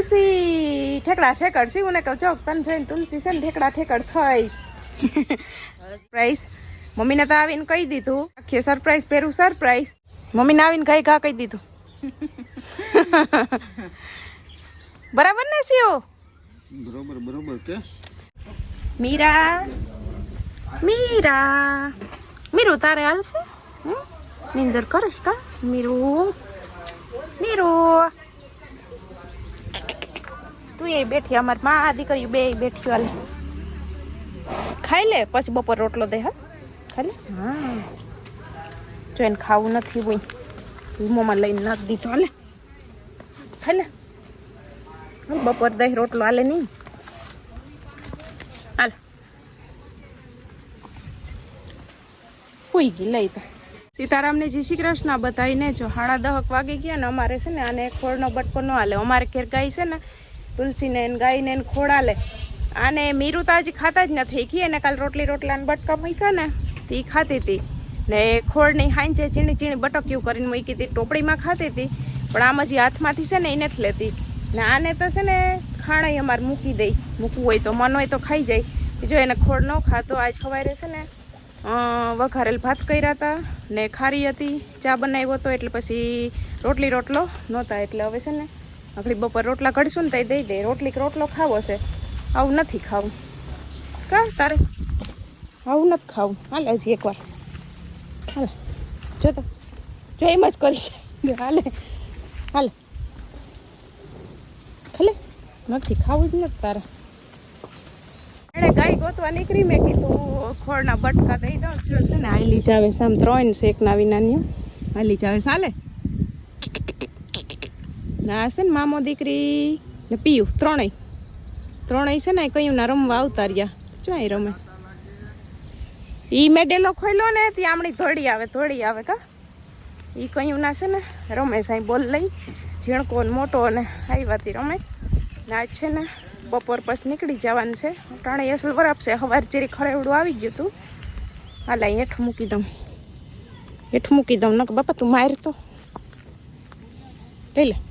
તુલસી ઠેકડા ઠેકડ શિવ ને કહું ચોક તને જોઈને તુલસી છે ને ઠેકડા ઠેકડ થઈ. સરપ્રાઈઝ મમ્મીને તો આવીને કહી દીધું. આખી સરપ્રાઈઝ પહેરું સરપ્રાઈઝ મમ્મીને આવીને કઈ કા કહી દીધું. બરાબર ને શિવ? બરોબર બરોબર કે? મીરા. મીરા. મીરુ તારે હાલશે છે? નિંદર કરીશ કા? મીરુ. મીરુ. તું એ બેઠી, અમારી માં દીકરી બે બેઠી હાલે. ખાઈ લે, પછી બપોર રોટલો દે, હા? ખાઈ હા જો એને ખાવું નથી હોય વીમોમાં લઈને નાખ દીધો, હાલે. ખાઈ લે. બપોર દહીં રોટલો હાલે નહીં. હાલ. હુઈ ગઈ, લઈ તો. સીતારામને જય શ્રી કૃષ્ણ બતાવીને જો હાડા દહક વાગી ગયા ને અમારે છે ને આને ખોળનો બટકો ન હાલે. અમારે ઘેર ગાય છે ને તુલસીને ને ગાયને એને ખોળ હાલે આને મીરું તો હજી ખાતા જ નથી. કી એને કાલ રોટલી રોટલાને બટકા મૂક્યા ને, તે ખાતી હતી ને ખોળની હાંચે ચીણી ચીણી બટક્યું કરીને મૂકી હતી ટોપડીમાં ખાતી હતી પણ આમ હજી હાથમાંથી છે ને એ નથી લેતી. ને આને તો છે ને ખાણાઈ અમારે મૂકી દઈ. મૂકવું હોય તો, મન હોય તો ખાઈ જાય. જો એને ખોળ ન ખાતો, આજ ખવાય છે ને વઘારેલ ભાત કર્યા હતા ને ખારી હતી, ચા બનાવ્યો હતો, એટલે પછી રોટલી રોટલો નહોતા. એટલે હવે છે ને આખડી બપોર રોટલા કઢશું ને તો દઈ દે. રોટલી રોટલો ખાવો છે. આવું નથી ખાવું. કા, તારે? આવું નથી ખાવું. હાલે હજી એકવાર. હાલે. જો તો. જો એમ જ કરીશ. હાલે. હાલે. ખાલે. નથી ખાવું જ નથી તારે. એણે ગાય ગોતવા નીકળી મેં કીધું, ખોળના બટકા દઈ દઉં. જો છે ને, હાલી જાવે સામ ત્રણ શેકના વિનાની હાલી જાવે ચાલે ના છે ને મામો દીકરી, ને પીયું, ત્રણેય. ત્રણેય છે ને કયું ના રમવા આવતા રહ્યા. રમે. ઈ મેડેલો ખોલ્યો ને ત્યાં આમણી ધોળી આવે ધોળી આવે કા? ઈ કયું ના છે ને રમે સાઈ બોલ લઈ. ઝીણકો ને મોટો અને આવ્યાથી રમે. ને છે ને બપોર પછી નીકળી જવાનું છે. ટાણે અસલ બરાબર છે સવાર ચેરી ખરેવડું આવી ગયું હતું હાલ હેઠ મૂકી દઉં. હેઠ મૂકી દઉં નક બાપા તું માર તો. લઈ લે.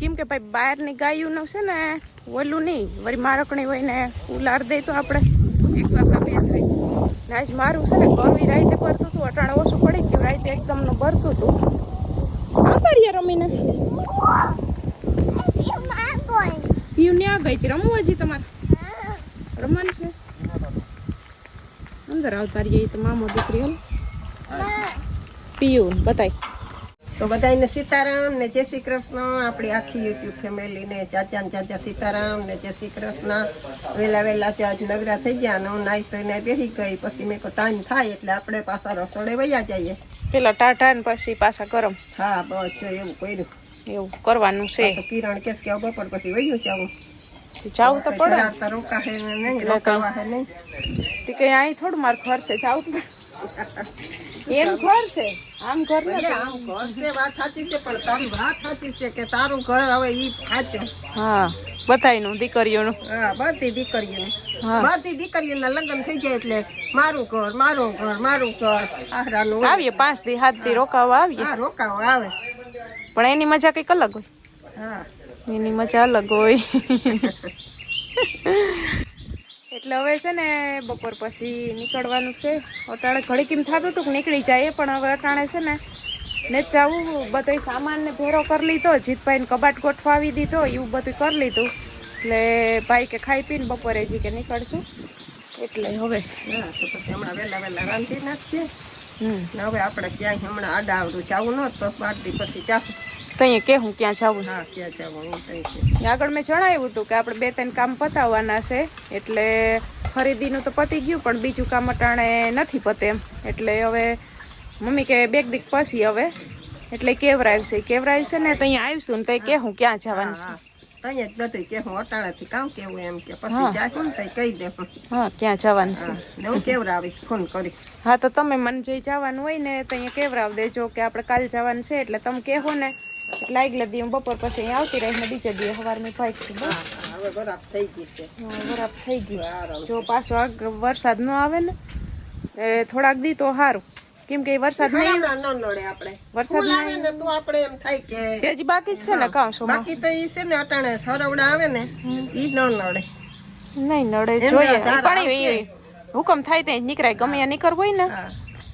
કેમ કે ભાઈ બહારની ગાયું છે ને ઓલું નહીં વળી મારકણી હોય ને ઉલાર દે તો આપણે એક કરતા બે થાય. ને આજ મારું છે ને કરવી રાતે ભરતું હતું અટાણે ઓછું પડી ગયું રાતે એકદમનું ભરતું હતું. આવતારીએ રમીને. પીવ ને આ ગઈ હતી રમવું હજી તમારે? રમવાનું છે? અંદર આવતા રહીએ તો મામો દીકરી પીવું પીયું બતાય. તો બધાને સીતારામ ને જય શ્રી કૃષ્ણ. આપણી આખી યુટ્યુબ ફેમિલીને ચાચા ને ચાચા સીતારામ ને જય શ્રી કૃષ્ણ. વહેલા વહેલા આજ નગરા થઈ ગયા અને હું નાઈ થઈને બેસી ગઈ. પછી મેં કહું ટાઈમ થાય એટલે આપણે પાછા રસોડે વયા જઈએ. પેલા ટાટા ને પછી પાછા ગરમ. હા બસ જો એવું કર્યું. એવું કરવાનું છે. તો કિરણ કેસ કે બપોર પછી વયું જવું જાવું તો પડે. રોકા હે નહીં રોકાવા હે નહીં. તે કઈ અહીં થોડું માર ખર્ચે જાવું પડે. એમ ઘર છે. આમ ઘર નથી. આમ ઘર તે વાત સાચી છે પણ તારી વાત સાચી છે કે તારું ઘર હવે ઈ સાચું. હા બધાયનું દીકરીઓનું. હા બધી દીકરીઓને. બધી દીકરીઓના લગ્ન થઈ જાય એટલે મારું ઘર મારું ઘર મારું ઘર. આહરાનું આવીએ પાંચથી સાતથી રોકાવા આવીએ. હા રોકાવા આવે. પણ એની મજા કંઈક અલગ હોય. હા. એની મજા અલગ હોય. એટલે હવે છે ને બપોર પછી નીકળવાનું છે. અટાણે ઘડી કેમ થતું હતું કે નીકળી જાય પણ હવે અટાણે છે ને ને જવું. બધો સામાનને ભેરો કરી લીધો જીતભાઈને કબાટ ગોઠવાવી દીધો એવું બધું કરી લીધું. એટલે ભાઈ કે ખાઈ પીને બપોરે જી કે નીકળશું. એટલે હવે હા તો પછી હમણાં વહેલા વહેલા રાંધી નાખીએ. હવે આપણે ક્યાંય હમણાં આડા આવડું જવું ન તો બાર દી પછી જાવું તો અહીંયા કે હું ક્યાં જાવું હા ક્યાં જવું તઈ છે આગળ મેં જણાવ્યું હતું કે આપણે બે ત્રણ કામ પતાવવાના છે એટલે ખરીદીનું તો પતી ગયું પણ બીજું કામ અટાણે નથી પતે એટલે હવે મમ્મી કે બેગ દીક પછી હવે. એટલે કેવરાવશે કેવરાવશે ને તો આવીશું ને તો કે હું ક્યાં જવાનું છે. તઈ જ બધું કે હું અટાણેથી કામ કેવું એમ કે પછી જાય ને તઈ કહી દે હા ક્યાં જવાનું છે. હા હું કેવડાવીશ ફોન કરી. હા તો તમે મને જે જવાનું હોય ને તો અહીંયા કેવરાવ દેજો કે આપણે કાલ જવાનું છે એટલે તમે કહેવો ને. એટલે આગલે દી હું બપોર પછી અહીંયા આવતી રહીશ બીજા દી સવારમાં ભાઈ છું બસ. હવે બરાબર થઈ ગઈ છે. બરાબર થઈ ગયું જો પાછો વરસાદ ન આવે ને એ થોડાક દી તો સારું કેમ કે વરસાદ નહીં નડે આપણે. વરસાદ આવે ને તો આપણે એમ થાય કે તે હજી બાકી જ છે ને કાં શું બાકી તો ઈ છે ને અટાણે સરવડા આવે ને ઈ ન નડે નહીં નડે જોઈએ. પાણી હુકમ થાય ત્યાં નીકળાય ગમે નીકળવું હોય ને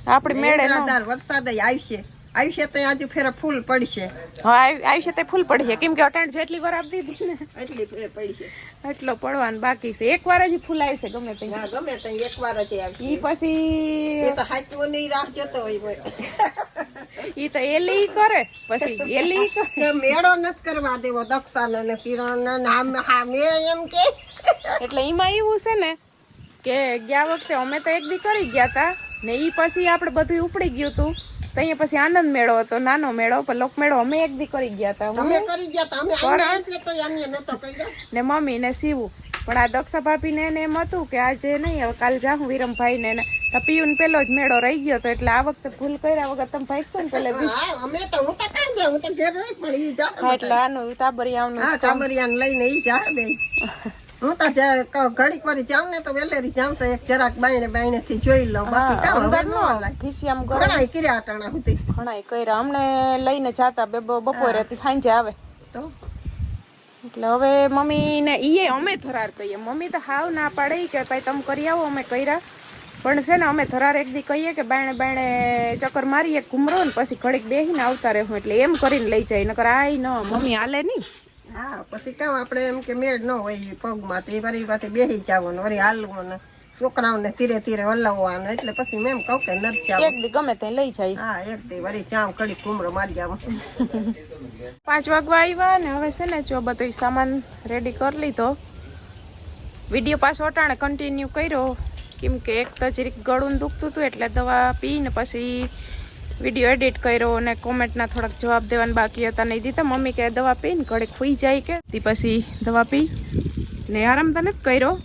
આપણે મેળે વરસાદ આવશે. આવશે તો આજુ ફેર ફૂલ પડશે. હા આયુષ્ય આવશે તે ફૂલ પડી છે કેમ કે અટાણ જેટલી વાર આપી દીધી ને. એટલી ફેરે પડશે. એટલો પડવાનું બાકી છે. એક વાર જ ફૂલ આવશે ગમે તે. હા ગમે તે એક વાર જ આવશે. ઈ પછી એ તો હાચવો નહીં રાહ જતો હોય. ઈ તો એલી કરે. પછી એલી કરે. મેળો નથી કરવા દેવો દક્ષાને ને કિરણ ને હા મે એમ કે. એટલે એમાં એવું છે ને કે ગયા વખતે અમે તો એક દી કરી ગયા તા. ને ઈ પછી આપણે બધું ઉપડી ગયું હતું તો અહીંયા પછી આનંદ મેળો હતો નાનો મેળો પણ લોક મેળો અમે એક દી કરી ગયા હતા. અમે કરી ગયા હતા અમે આને નતો કર્યો. ને મમ્મી ને સીવું પણ આ દક્ષા ભાભી ને એમ હતું કે આજે નહીં હવે કાલ જાઉં વિરમભાઈ ને. ને તો પિયુન પેલો જ મેળો રહી ગયો તો એટલે આ વખતે ભૂલ કર્યા વગર તમે ભાગશો ને પેલે અમે તો હું તો કામ જાઉં હું તો ઘેર રહી પણ ઈ જા એટલે આનું તાબરિયાનું હા લઈને ઈ જા બે હું તો ઘડીક વાર જાઉં ને તો વેલેરી જાઉં તો એક જરાક બાયણે બાયણે થી જોઈ લઉં. બાકી કાં અંદર નો ખિસિયામ ગરમ. ઘણાય કર્યા અટાણા સુધી. ઘણા કર્યા. અમને લઈને જાતા બે બપોરે થી સાંજે આવે. તો? એટલે હવે મમ્મી ને ઈએ અમે ધરાર કહીએ. મમ્મી તો હાવ ના પાડે કે ભાઈ તમે કરી આવો અમે કર્યા. પણ છે ને અમે ધરાર એક દી કહીએ કે બાયણે બાયણે ચક્કર મારીએ ઘૂમરો ને પછી ઘડીક બેસીને આવતા રહેવું એટલે એમ કરીને લઈ જાય. નકર આય ન મમ્મી હાલે નહીં. હા પછી કામ આપણે એમ કે મેળ ન હોય પગમાં તો એ વારી પાસે બેસી જવાનું વરી હાલવું ને છોકરાઓને ધીરે ધીરે હલાવવાનું એટલે પછી મેં એમ કહું કે નથી જાવ. એક દી ગમે તે લઈ જાય. હા એક દી વરી જાવ કડી કુમરો મારી જાવ પાંચ વાગવા આવ્યા ને હવે છે ને જો બધો સામાન રેડી કરી લીધો. વીડિયો પાછો અટાણે કન્ટિન્યુ કર્યો. કેમ કે એક તો જરીક ગળું દુખતું હતું એટલે દવા પીને પછી વીડિયો એડિટ કર્યો અને કોમેન્ટના થોડાક જવાબ દેવાના બાકી હતા. નહીં દીધા મમ્મી કે દવા પીને ઘડે ખુઈ જાય કે? તે પછી દવા પી ને આરામ તો નથી કર્યો.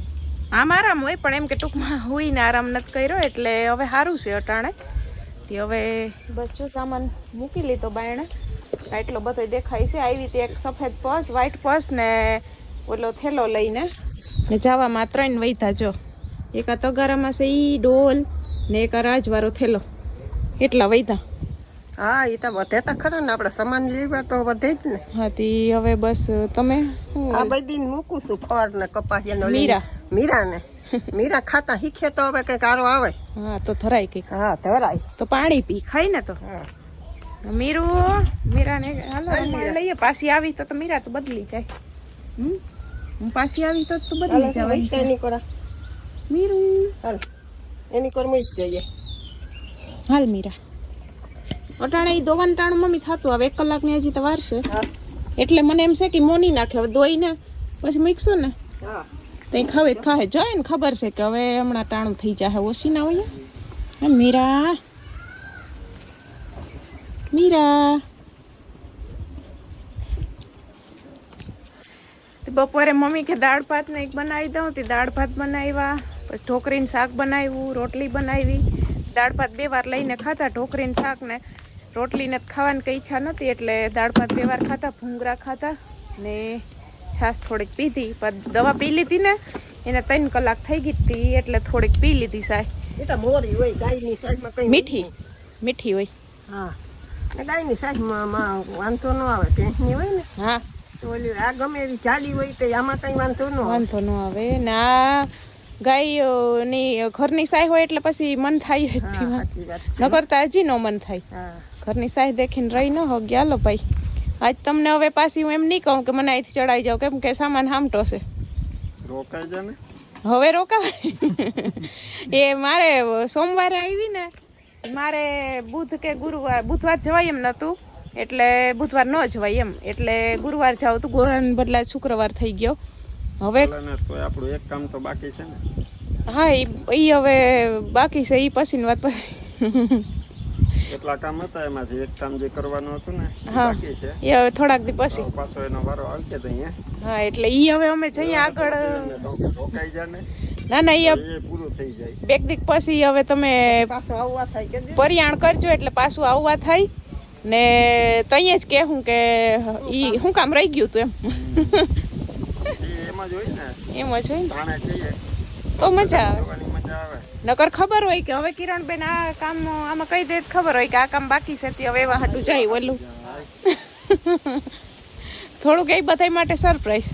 આમ આરામ હોય, પણ એમ કે ટૂંકમાં હોઈને આરામ નથી કર્યો, એટલે હવે સારું છે અટાણે. તે હવે બસ જો સામાન મૂકી લીધો બાયણે. એટલો બધો દેખાય છે. આવી રીતે એક સફેદ પર્સ વ્હાઈટ પર્સ ને ઓલો થેલો લઈને ને જવામાં ત્રણ વૈધા જો. એક આ તગારામાં છે ઈ ડોલ ને એક આ રાજવાળો થેલો. એટલા વૈધા? હા એ તો વધે તો ખરો ને આપણે સામાન લેવા તો વધે જ ને. હા તે હવે બસ તમે આ બધી મૂકું છું ખોર ને કપાસિયા મીરા. મીરા ને. મીરા ખાતા શીખે તો હવે કઈ આરો આવે. હા તો ધરાય કંઈક. હા ધરાય. તો પાણી પી ખાય ને તો. મીરું મીરાને હાલો લઈએ પાછી આવી તો મીરા તો બદલી જાય. હું પાછી આવી તો તું બદલી જાય એની કોરા. મીરું. હાલ એની કોર મૂકી જઈએ. હાલ મીરા. અટાણે એ દોવાનું ટાણું મમ્મી થતું. હવે એક કલાકની હજી તો વારશે એટલે મને એમ છે કે મોની નાખે. હવે દોઈને પછી મૂકશું ને? હા. તઈ ખાવે તો ખાહે જોઈએ ને ખબર છે કે હવે હમણાં ટાણું થઈ જાય ઓછી ના હોય? હા મીરા. મીરા. તે બપોરે મમ્મી કે દાળ ભાત ને એક બનાવી દઉં. તે દાળ ભાત બનાવ્યા પછી ઢોકરીનું શાક બનાવ્યું રોટલી બનાવી. દાળ ભાત બે વાર લઈને ખાતા ઢોકરીને શાક ને રોટલીને તો ખાવાની કઈ ઈચ્છા નહોતી એટલે દાળ ભાત બે વાર ખાતા ભૂંગરા ખાતા ને છાશ થોડીક પીધી. પણ દવા પી લીધી ને એને ત્રણ કલાક થઈ ગઈ હતી એટલે થોડીક પી લીધી સાહેબ. એ તો મોરી હોય ગાયની સાઈડમાં કઈ મીઠી મીઠી હોય. હા. ગાયની સાહેબમાં વાંધો ન આવે ભેંસની હોય ને. હા. તો આ ગમે એવી જાડી હોય તો આમાં કઈ વાંધો ન વાંધો ન આવે. ને આ ગાયની ઘરની સાય હોય એટલે પછી મન થાય નગર ન કરતા હજી નો મન થાય. ઘરની સાય દેખીને રહી ન હો ગયા લો ભાઈ. આજ તમને હવે પાછી હું એમ નહીં કહું કે મને અહીંથી ચડાઈ જાવ કેમ કે સામાન હામટો છે. રોકાઈ ને. હવે રોકાવાય એ મારે સોમવારે આવી ને મારે બુધ કે ગુરુવાર બુધવાર જવાય એમ નતું. એટલે બુધવાર ન જવાય એમ. એટલે ગુરુવાર જાવ તો ગોરાન બદલા શુક્રવાર થઈ ગયો. હવે આપણું એક કામ તો બાકી છે ને. હા એ હવે બાકી છે એ પછીની વાત પછી એટલા કામ હતા એમાંથી. એક કામ જે કરવાનું હતું ને એ હા. બાકી છે. એ હવે થોડાક દી પછી. પાછો એનો વારો આવશે તો અહીંયા. હા એટલે ઈ હવે અમે જઈએ આગળ રોકાઈ જાય ને ના ના એ પૂરું થઈ જાય. બેક દીક પછી હવે તમે પાછું આવવા થાય કે પરિયાણ કરજો એટલે પાછું આવવા થાય. ને તઈએ જ કહેવું કે ઈ શું કામ રહી ગયું તું એમ. એ એમાં જ હોય ને? એમ જ હોય ને? જાણે તો મજા આવે. નકર ખબર હોય કે હવે કિરણબેન આ કામ આમાં કહી દે ખબર હોય કે આ કામ બાકી છે તે હવે એવા હાટું જાય ઓલું. થોડુંક એ બધા માટે સરપ્રાઈઝ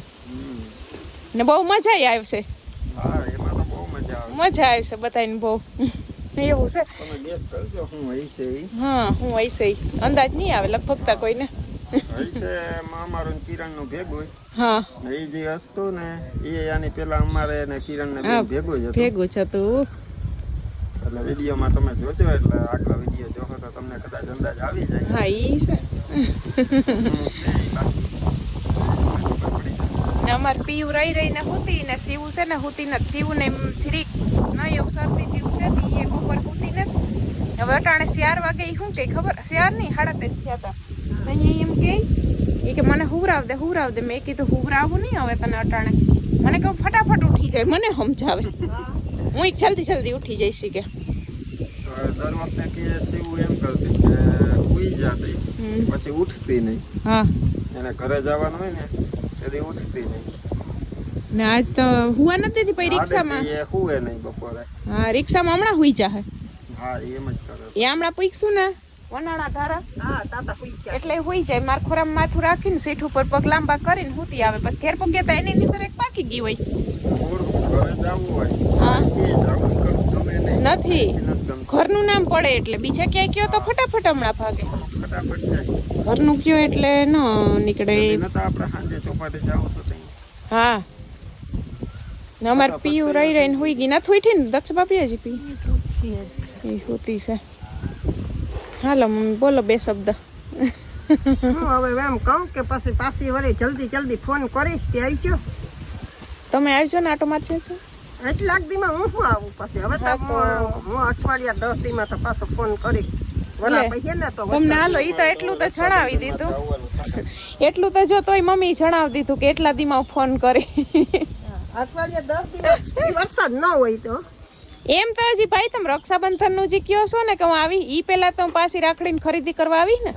ને બહુ મજા આવશે. મજા આવે. મજા આવશે બધાને બહુ. એવું છે. હા હું હશે અંદાજ નહીં આવે લગભગ તા કોઈને. હોય કિરણ ને ભેગું. હોય. હા. એ જે હતું ને એ આની પેલા અમારે ને કિરણ ને ભેગું જ હતું. ભેગું છે તું એટલે વિડીયોમાં તમે જોજો એટલે આગલા વીડિયો જોશો તો તમને કદાચ અંદાજ આવી જાય. હા ઈ છે. અમાર પીવ રહી રહીને હુતી ને સીવું છે ને હુતી ને સીવું ને છીરીક ન એવું સરતી જીવ છે ને એ ઉપર હુતી ને. હવે અટાણે ચાર વાગે શું કે ખબર? ચાર નહીં સાડા ત્રણ થયા હતા અહીંયા એમ કે હુવરાવ દે હુવરાવ દે મેં કીધું હુવરાવું નહીં હવે તને અટાણે. મને કહું ફટાફટ ઉઠી જાય મને સમજાવે. હું એક જલ્દી જલ્દી ઉઠી જઈશ કે. દર વખતે કે શિવ એમ કરતી કે ઉઈ જાતી. પછી ઉઠતી નહીં. હા. એને ઘરે જવાનું હોય ને ત્યારે ઉઠતી નહીં. ને આજ તો હુવા નથી પછી રિક્ષામાં? એ હુવે નહીં બપોરે. હા રિક્ષામાં હમણાં હુઈ જાહે. હા એમ જ કરે. એ હમણાં પૂછશું ને વનાણા ધારા? હા તાતા હુઈ એટલે હુઈ જાય. માર ખોરામ માથું રાખીને સીટ ઉપર પગ લાંબા કરીને હુતી આવે. પછી ઘેર પગે તો એની અંદર એક પાકી ગઈ હોય. નથી. ઘરનું નામ પડે એટલે. બીજા ક્યાંય કયો તો ફટાફટ હમણાં ભાગે. ઘરનું કયો એટલે ન નીકળે. હા. અમારે પીયું રહી રહીને હુઈ ગઈ. નથી ઉઠી ને? દક્ષ બાપી હજી પી. એ હુતી છે. હાલો મમ્મી બોલો બે શબ્દ. હું હવે એમ કહું કે પછી પાછી વળી જલ્દી જલ્દી ફોન કરી તે આવજો. તમે આવજો ને આટો મારશે છો એટલાક દીમાં હું શું આવું પછી? હવે તો હું અઠવાડિયા દસ દીમાં તો પાછો ફોન કરી. તમને હાલો ઈ તો એટલું તો જણાવી દીધું. એટલું તો જો તોય મમ્મી જણાવી દીધું કે એટલા દીમાં ફોન કરી. અઠવાડિયા દસ દીમાં. વરસાદ ન હોય તો. એમ તો હજી ભાઈ તમે રક્ષાબંધનનું જે કયો છો ને કે હું આવી ઈ પેલા તો પાછી રાખડીને ખરીદી કરવા આવી ને?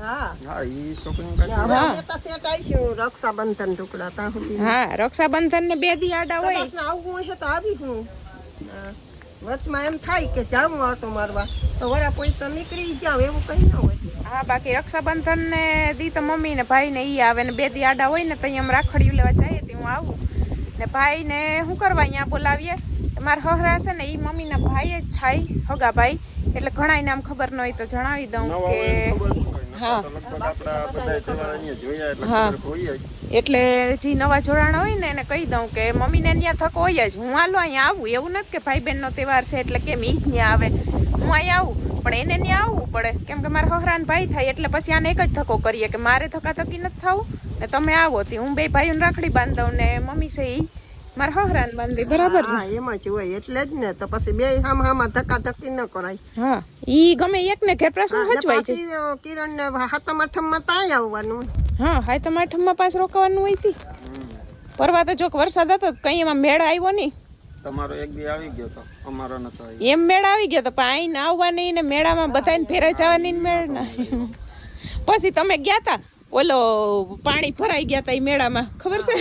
રક્ષાબંધન ટુકડા હા રક્ષાબંધન ને બે દી આડા હોય. આવવું હશે તો આવી હું. વચમાં એમ થાય કે જાઉં આટો મારવા. તો વરા કોઈ તો નીકળી જાવ એવું કઈ ન હોય. હા બાકી રક્ષાબંધન ને દી તો મમ્મી ને ભાઈ ને ઈ આવે ને બે દી આડા હોય ને તો અહીંયા રાખડી લેવા જઈએ તે હું આવું. ને ભાઈ ને શું કરવા અહીંયા બોલાવીએ? મારા હહરા છે ને એ મમ્મીના ભાઈ જ થાય હગા ભાઈ. એટલે ઘણા નામ ખબર ન હોય તો જણાવી દઉં કે એટલે જ. નવા જોડાણ હોય ને એને કહી દઉં કે મમ્મીને ત્યાં થકો હોય જ. હું હાલો અહીંયા આવું એવું નથી કે ભાઈ બહેનનો તહેવાર છે એટલે કેમ ઈ જ ત્યાં આવે. હું અહીંયા આવું પણ એને ત્યાં આવવું પડે. કેમ કે મારા હહરાન ભાઈ થાય એટલે પછી આને એક જ થકો કરીએ કે મારે થકા થકી નથી થવું ને તમે આવો તે હું બે ભાઈઓને રાખડી બાંધવ ને મમ્મી છે ઈ. મારા હહરાન બાંધી બરાબર ને? હા એમાં જ હોય એટલે જ ને તો પછી બે હામ હામાં ધક્કા ધક્કી ન કરાય. હા ઈ ગમે એક ને ઘેર પ્રશ્ન હચવાય છે. પાછી કિરણ ને હાથમ આઠમમાં તાય આવવાનું. હા હાય આઠમમાં પાસ રોકાવાનું હોય તી. પરવા તો જોક વરસાદ હતો તો કઈ એમાં મેળ આવ્યો નહીં. તમારો એક દી આવી ગયો તો અમારો નતો આવ્યો. એમ મેળ આવી ગયો તો પણ અહીં આવવાની ને મેળામાં બધાને ફેરે જવાની ને મેળ ના. પછી તમે ગયા તા? ઓલો પાણી ભરાઈ ગયા તા એ મેળામાં. ખબર છે?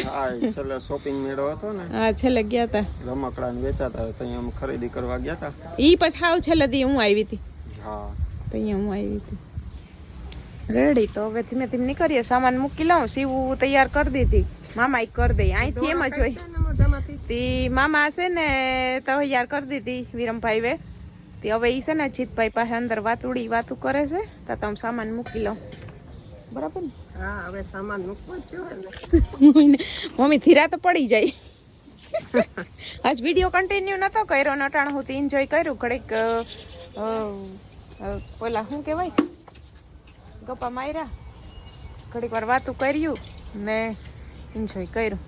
છેલ્લે શોપિંગ મેળો હતો ને. હા છેલ્લે ગયા તા. રમકડા ને વેચાતા હતા અમે ખરીદી કરવા ગયા હતા ઈ પછી હાવ છેલ્લે દી હું આવી હતી હા. અહીંયા હું આવી હતી રેડી તો હવે ધીમે ધીમે નીકળીએ. સામાન મૂકી લઉં સીવું તૈયાર કરી દીધી. મામા એ કરી દઈ અહીંથી એમ જ હોય. તી મામા હશે ને તો તૈયાર કરી દીધી વિરમભાઈ વે તે હવે ઈ છે ને જીતભાઈ પાસે અંદર વાતુડી વાતું કરે છે તો તમે સામાન મૂકી લો બરાબર ને? હા હવે સામાન મૂકવો જ જોઈએ મમ્મી ધીરા તો પડી જાય. આજ વીડિયો કન્ટિન્યુ નતો કર્યો નટાણ હું એન્જોય કર્યું. ઘડીક ઓલા શું કહેવાય? ગપ્પા માર્યા. ઘડીક વાર વાતું કર્યું ને એન્જોય કર્યું.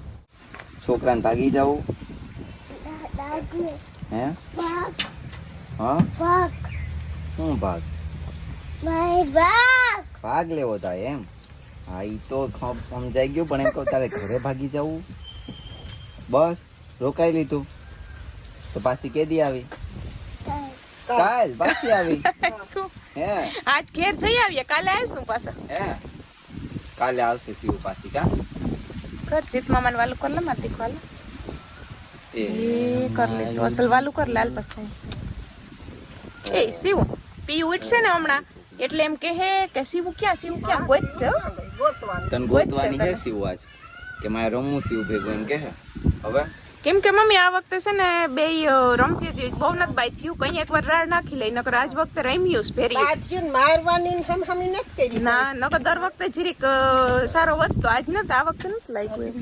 છોકરાને ભાગી જવું હે? હા? શું ભાગ? ભાગ. લેવો થાય એમ. હા એ તો સમજાઈ ગયું પણ એમ કહું તારે ઘરે ભાગી જવું. બસ રોકાઈ લીધું. તો પાછી કેદી આવી? કાલ. પાછી આવી? હે? આજ ઘેર જઈ આવીએ કાલે આવીશું પાછા? હે? કાલે આવશે શિવ પાછી કા? કર જીત મામાને વાલું કર લે માતી વાલું એ. એ કર લે અસલ વાલું કર લાલ પછી. એ શિવ પી ઉઠશે ને હમણાં? એટલે એમ કહે કે શિવ ક્યાં શિવ ક્યાં? ગોત છે તને ગોતવાની છે શિવ આજ કે મારે રમવું શિવ ભેગું એમ કે હવે? કેમ કે મમ્મી આ વખતે છે ને બે રમતી હતી. બહુ નથી બાઈ થયું કઈ એકવાર રાડ નાખી લઈ નકર આજ વખતે રમ્યું છે ફેરી મારવાની ને હમ હમી નથી કરી. ના નકર દર વખતે જીરીક સારો વધતો આજ નથી આ વખતે નથી લાગ્યું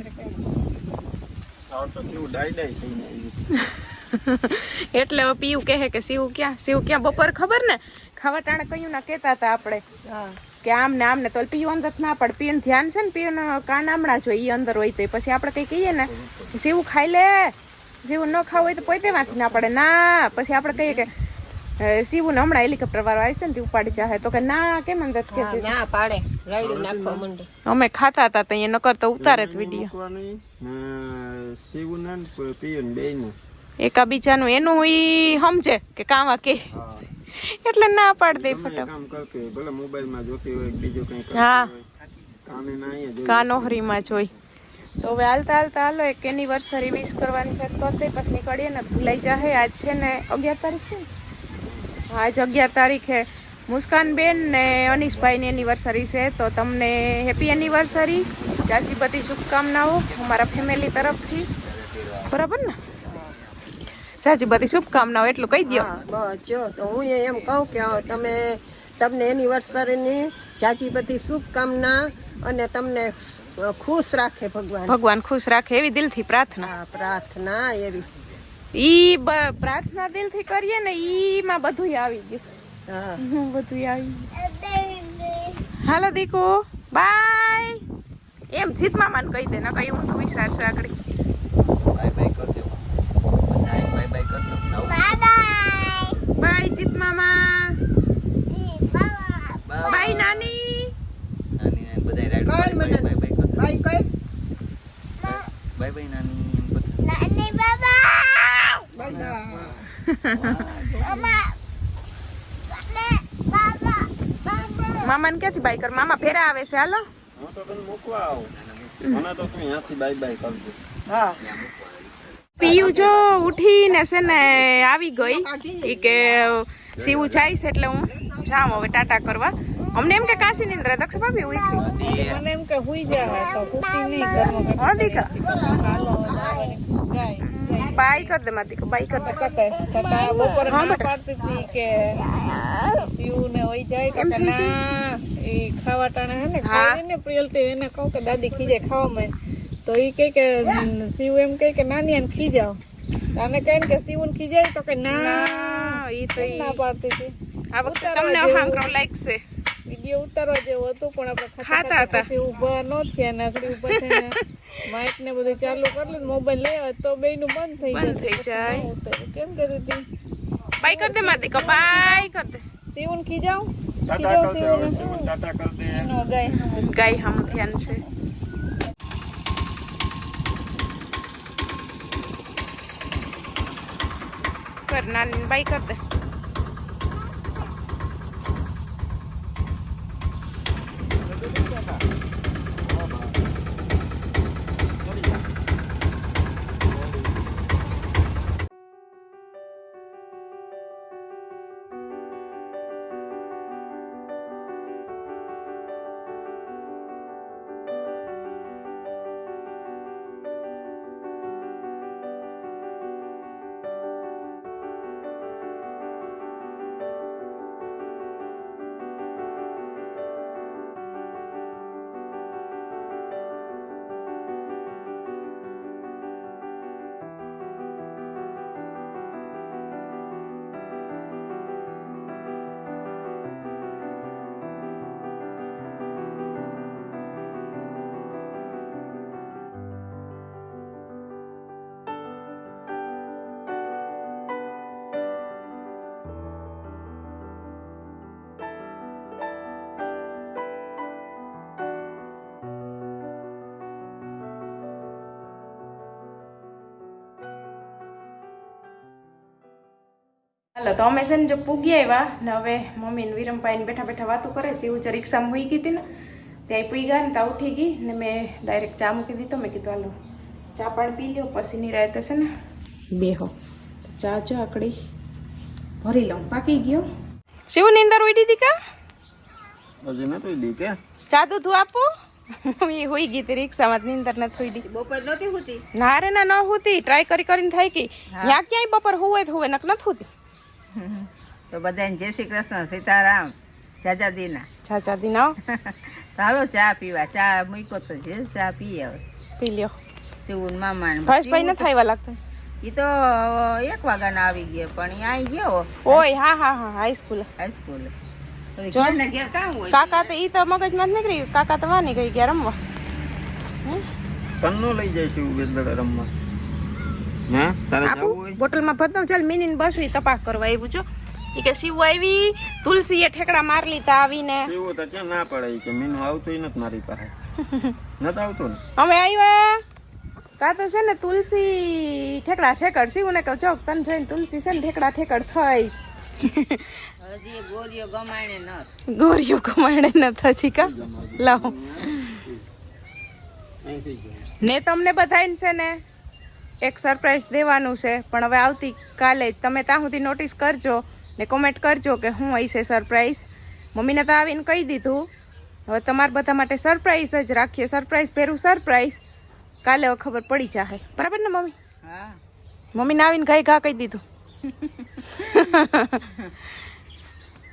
એટલે પીવું કહે કે શિવ ક્યાં શિવ ક્યાં? બપોર ખબર ને? ખાવા ટાણે કયું ના કહેતા હતા આપણે. કે આમ ને આમ ને તો પીઓ અંદર ના પડે. પીયું ધ્યાન છે ને પીયું કાન આમણા જોઈએ એ અંદર હોય તો. પછી આપણે કઈ કહીએ ને સેવું ખાઈ લે સેવું ન ખાવું હોય તો પોતે વાંચી ના પડે. ના પછી આપણે કહીએ કે અ, શિવને હમણાં હેલિકોપ્ટર વાળો આવશે ને તે ઉપાડી જાહે. તો કે ના કેમ અંદર કે ના પાડે. રાયડું નાખવા માંડે. અમે ખાતા હતા તો અહીંયા નકર તો ઉતારે જ વીડિયો. ને ને પિયુને બેયનું. એકાબીજાનું એનું ઈ સમજે કે કાવા કે એટલે ના પાડ દે ફટાફટ. ભલે મોબાઈલમાં જોતી હોય બીજો કંઈ હા. કાને ના કાનોહરીમાં જોઈ તો હવે હાલતા હાલતા હાલો એક એનિવર્સરી વિશ કરવાની છે તો તે પછી નીકળીએ ને ભૂલાઈ જાહે. આજ છે ને અગિયાર તારીખ છે? આજ અગિયાર તારીખે મુસ્કાન બેન ને અનીશભાઈની એનિવર્સરી છે. તો તમને હેપી એનિવર્સરી ચાચી બધી શુભકામનાઓ અમારા ફેમિલી તરફથી. બરાબર ને? ચાચી બધી શુભકામનાઓ એટલું કહી દો બસ જો તો હું એમ કહું કે તમે તમને એનિવર્સરીની જાજી બધી શુભકામના અને તમને ખુશ રાખે ભગવાન. ભગવાન ખુશ રાખે એવી દિલથી પ્રાર્થના. પ્રાર્થના એવી. ઈ બ- પ્રાર્થના દિલથી કરીએ ને ઈમાં બધું આવી ગયું. બધું આવી હાલો દીકુ બાય. એમ જીત મામાને કહી દે ને કઈ હું તું વિચારશે આગળ. જાઓ. બાય જીત મામા બાય બાય નાની નાની નાની બધાય રાઈડ કર બાય મને. બાય બાય કરી દો. ભાઈ કઈ બાય બાય નાની એમ કરી બધા મામાને ક્યાંથી બાય કર મામા ફેરા આવે છે હાલો હું તો તને મૂકવા આવું મને તો તું અહીંયાથી બાય બાય કરજો હા પીયું જો ઉઠીને છે ને આવી ગઈ. એ કે સીવું જાય છે એટલે હું જાઉં હવે ટાટા કરવા. અમને એમ કે કાશી નિંદ્ર દક્ષ ભાભી ઉઠી મને એમ કે હુઈ જાય તો નહીં હા દીકા. બાય કર દે માતી બાય કર દે. કતે કકા બપોરે હા, ના પાડતી હતી કે સીવું ને હોઈ જાય તો કે ના એ ખાવા ટાણે હે ને હા. ખાઈ ને પ્રિયલ તે એને કહું કે દાદી ખીજે ખાવા મેં તો એ કહે કે શિવ એમ કહે કે નાની એને ખીજાવ આને કહે ને કે શિવ ને ખીજાય તો કે ના. ના ઈ તો ના પાડતી હતી? આ વખતે તમને હાંકરો લાગશે. વીડિયો ઉતારવા જેવું હતું પણ આપણે ખાતા હતા. પછી ઊભા ન થયા ને આગળ ઊભા થઈને માઇક ને બધું ચાલુ કરી લે મોબાઈલ લેવા તો બેયનું બંધ થઈ બંધ થઈ જાય. ન કેમ કરી હતી? બાય કર દે માતી કો બાય કર દે. ખીજાવ ટાટા ખીજાવ ટાટા કર દે ગાય ગાય હમ ધ્યાન છે. નાની બાય કર દે હાલો તો અમે છે ને જો પૂગી આવ્યા ને હવે મમ્મી ને વિરમભાઈ બેઠા બેઠા વાતો કરે છે એવું જો રિક્ષામાં હોઈ ગઈ હતી ને ત્યાં ગયા ને ત્યાં ઉઠી ગઈ ને મેં ડાયરેક્ટ ચા મૂકી દીધો. મેં કીધું હાલો ચા પાણી પી લ્યો પછી નિરાયતે છે ને. બેહો. ચા જો આકડી ભરી લઉં. પાકી ગયો. શિવ નીંદર ઉડી હતી કા? હજી નથી ઉડી કે? ચા તો તું આપો? એ હોઈ ગઈ હતી રિક્ષામાં નીંદર નથી હોઈ બપોર નહોતી હોતી? ના રે ના ન હોતી. ટ્રાય કરી કરીને થાય ગઈ. ત્યાં ક્યાંય બપોર હોવે તો હોવે નક નથી હોતી. તો બધાને જય શ્રી કૃષ્ણ સીતારામ જાજાદીના. ચાચા દી ના તો હાલો ચા પીવા ચા મૂકો તો જે ચા પીએ હવે. પી લ્યો. શિવન મામા ભાઈ નથી આવ્યા લાગતા? એ તો એક વાગ્યાના આવી ગયા પણ અહીં ગયો ઓય હા હા હા હાઈસ્કૂલ હાઈસ્કૂલ કાકા તો ઈ તો મગજમાં જ નીકળી કાકા તો વાની ગઈ ગયા રમવા. તન્નો લઈ જાય છે રમવા. હા? તારે જવું હોય? બોટલમાં ભરતો ચાલ મિની બસવી તપાસ કરવા આવ્યું છો. ઈ કે શિવ આવી તુલસીએ ઠેકડા માર લીધા આવીને. એવું તો ક્યાં ના પડે કે મીનું આવતું નથી મારી પાસે. નથી આવતું ને? અમે આવ્યા કા તો છે ને તુલસી ઠેકડા ઠેકડ. શિવ ને કહું ચોક તને જોઈને તુલસી છે ને ઠેકડા ઠેકડ થઈ. ગોરીઓ ગમાણે ન ગોરીઓ કમાણે ન થજી કા. લાવો. ને તમને બધાને છે ને એક સરપ્રાઈઝ દેવાનું છે પણ હવે આવતી કાલે જ તમે ત્યાં સુધી નોટિસ કરજો ને કોમેન્ટ કરજો કે હું હશે સરપ્રાઈઝ. મમ્મીને તો આવીને કહી દીધું હવે તમારા બધા માટે સરપ્રાઈઝ જ રાખીએ સરપ્રાઈઝ પહેરું સરપ્રાઈઝ. કાલે હવે ખબર પડી જાય બરાબર ને મમ્મી? હા. મમ્મીને આવીને ગાય ઘા કહી દીધું.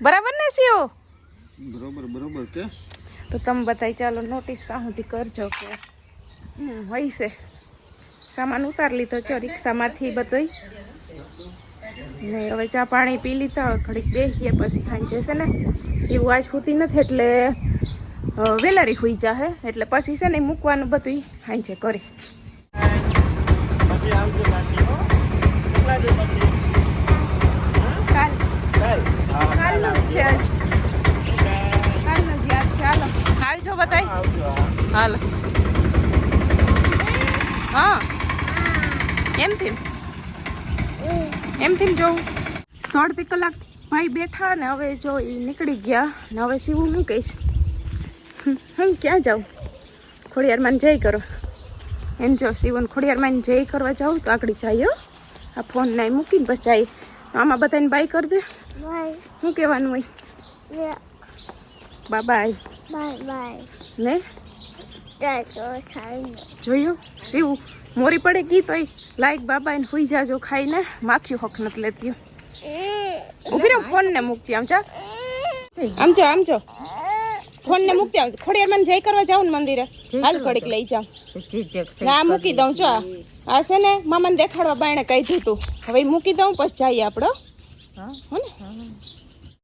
બરાબર ને સીઓ બરોબર બરોબર કે? તો તમે બધાય ચાલો નોટિસ ત્યાં સુધી કરજો કે હમ, હોય છે. સામાન ઉતાર લીધો છો રિક્ષામાંથી બધોય. ને હવે ચા પાણી પી લીધા ઘડીક બેસીએ પછી ખાઈ છે ને શિવ આજ સુતી નથી એટલે વેલારી હોઈ જાહે એટલે પછી છે ને મૂકવાનું બધું ખાઈ છે કરી હાલો. આવજો બધાય. હાલો. હા. એમથી એમથી જોઉં દોઢથી કલાક ભાઈ બેઠા ને હવે જો એ નીકળી ગયા ને હવે સીવું હું કહીશ. હું ક્યાં જાઉં? ખોડિયારમાં જય કરો. એમ જો સીવન ખોડિયારમાં જય કરવા જાઉં તો આગળ જાય આ ફોન ને મૂકીને બસ જાય. આમાં બધાને બાય કરી દે. શું કહેવાનું હોય? Bye bye bye bye. ને. જોયું? શિવ? મોરી પડે ગઈ તોય લાઈક બાબા એને હુઈ જાજો ખાઈને. માખ્યું હક નથી લેતી. ઊભી રહ્યો ફોન ને મૂકતી આમ ચા આમ જો આમ જો. ફોન ને મૂકતી આવજો. ખોડિયાર મને જય કરવા જાઉં ને મંદિરે. હાલ ઘડીક લઈ જાઉં ના મૂકી દઉં ચો આ છે ને મામાને દેખાડવા બાયણે કહી દીધું. હવે મૂકી દઉં પછી જઈએ આપણો હો. ને